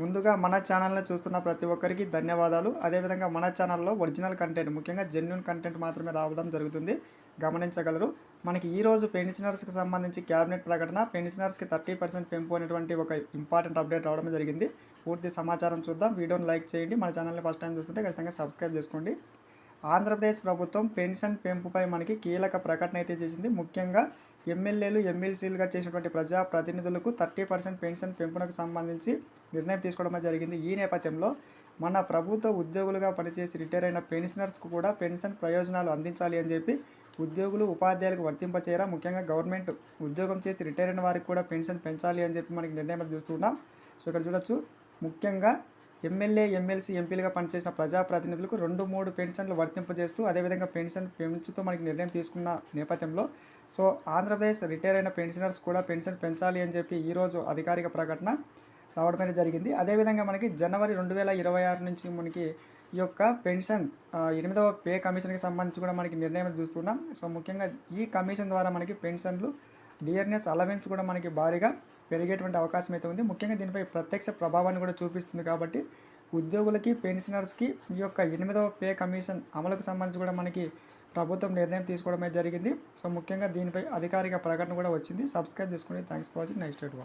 ముందుగా మన ఛానల్ని చూస్తున్న ప్రతి ఒక్కరికి ధన్యవాదాలు. అదేవిధంగా మన ఛానల్లో ఒరిజినల్ కంటెంట్ ముఖ్యంగా జెన్యున్ కంటెంట్ మాత్రమే రావడం జరుగుతుంది. గమనించగలరు మనకి ఈరోజు పెన్షనర్స్కి సంబంధించి క్యాబినెట్ ప్రకటన పెన్షనర్స్కి థర్టీ పర్సెంట్ పెంపు అనేటువంటి ఒక ఇంపార్టెంట్ అప్డేట్ రావడం జరిగింది. పూర్తి సమాచారం చూద్దాం. వీడియోని లైక్ చేయండి. మన ఛానల్ని ఫస్ట్ టైం చూస్తుంటే ఖచ్చితంగా సబ్స్క్రైబ్ చేసుకోండి. ఆంధ్రప్రదేశ్ ప్రభుత్వం పెన్షన్ పెంపుపై మనకి కీలక ప్రకటన అయితే చేసింది. ముఖ్యంగా ఎమ్మెల్యేలు ఎమ్మెల్సీలుగా చేసినటువంటి ప్రజా ప్రతినిధులకు థర్టీ పర్సెంట్ పెన్షన్ పెంపునకు సంబంధించి నిర్ణయం తీసుకోవడం జరిగింది. ఈ నేపథ్యంలో మన ప్రభుత్వ ఉద్యోగులుగా పనిచేసి రిటైర్ అయిన పెన్షనర్స్కు కూడా పెన్షన్ ప్రయోజనాలు అందించాలి అని చెప్పి ఉద్యోగులు ఉపాధ్యాయులకు వర్తింపచేయరా? ముఖ్యంగా గవర్నమెంట్ ఉద్యోగం చేసి రిటైర్ అయిన వారికి కూడా పెన్షన్ పెంచాలి అని చెప్పి మనకి నిర్ణయం చూస్తున్నాం. సో ఇక్కడ చూడొచ్చు. ముఖ్యంగా ఎమ్మెల్యే ఎమ్మెల్సీ ఎంపీలుగా పనిచేసిన ప్రజాప్రతినిధులకు రెండు మూడు పెన్షన్లు వర్తింపజేస్తూ అదేవిధంగా పెన్షన్ పెంచుతూ మనకి నిర్ణయం తీసుకున్న నేపథ్యంలో సో ఆంధ్రప్రదేశ్ రిటైర్ అయిన పెన్షనర్స్ కూడా పెన్షన్ పెంచాలి అని చెప్పి ఈరోజు అధికారిక ప్రకటన రావడం అనేది జరిగింది. అదేవిధంగా మనకి జనవరి రెండు వేల ఇరవై ఆరు నుంచి మనకి ఈ యొక్క పెన్షన్ ఎనిమిదవ పే కమిషన్కి సంబంధించి కూడా మనకి నిర్ణయం చూస్తున్నాం. సో ముఖ్యంగా ఈ కమిషన్ ద్వారా మనకి పెన్షన్లు డియర్నెస్ అలవెన్స్ కూడా మనకి భారీగా పెరిగేటువంటి అవకాశం అయితే ఉంది. ముఖ్యంగా దీనిపై ప్రత్యక్ష ప్రభావాన్ని కూడా చూపిస్తుంది కాబట్టి ఉద్యోగులకి పెన్షనర్స్కి ఈ యొక్క ఎనిమిదవ పే కమిషన్ అమలుకు సంబంధించి కూడా మనకి ప్రభుత్వం నిర్ణయం తీసుకోవడమే జరిగింది. సో ముఖ్యంగా దీనిపై అధికారిక ప్రకటన కూడా వచ్చింది. సబ్స్క్రైబ్ చేసుకోండి thanks for watching. Next date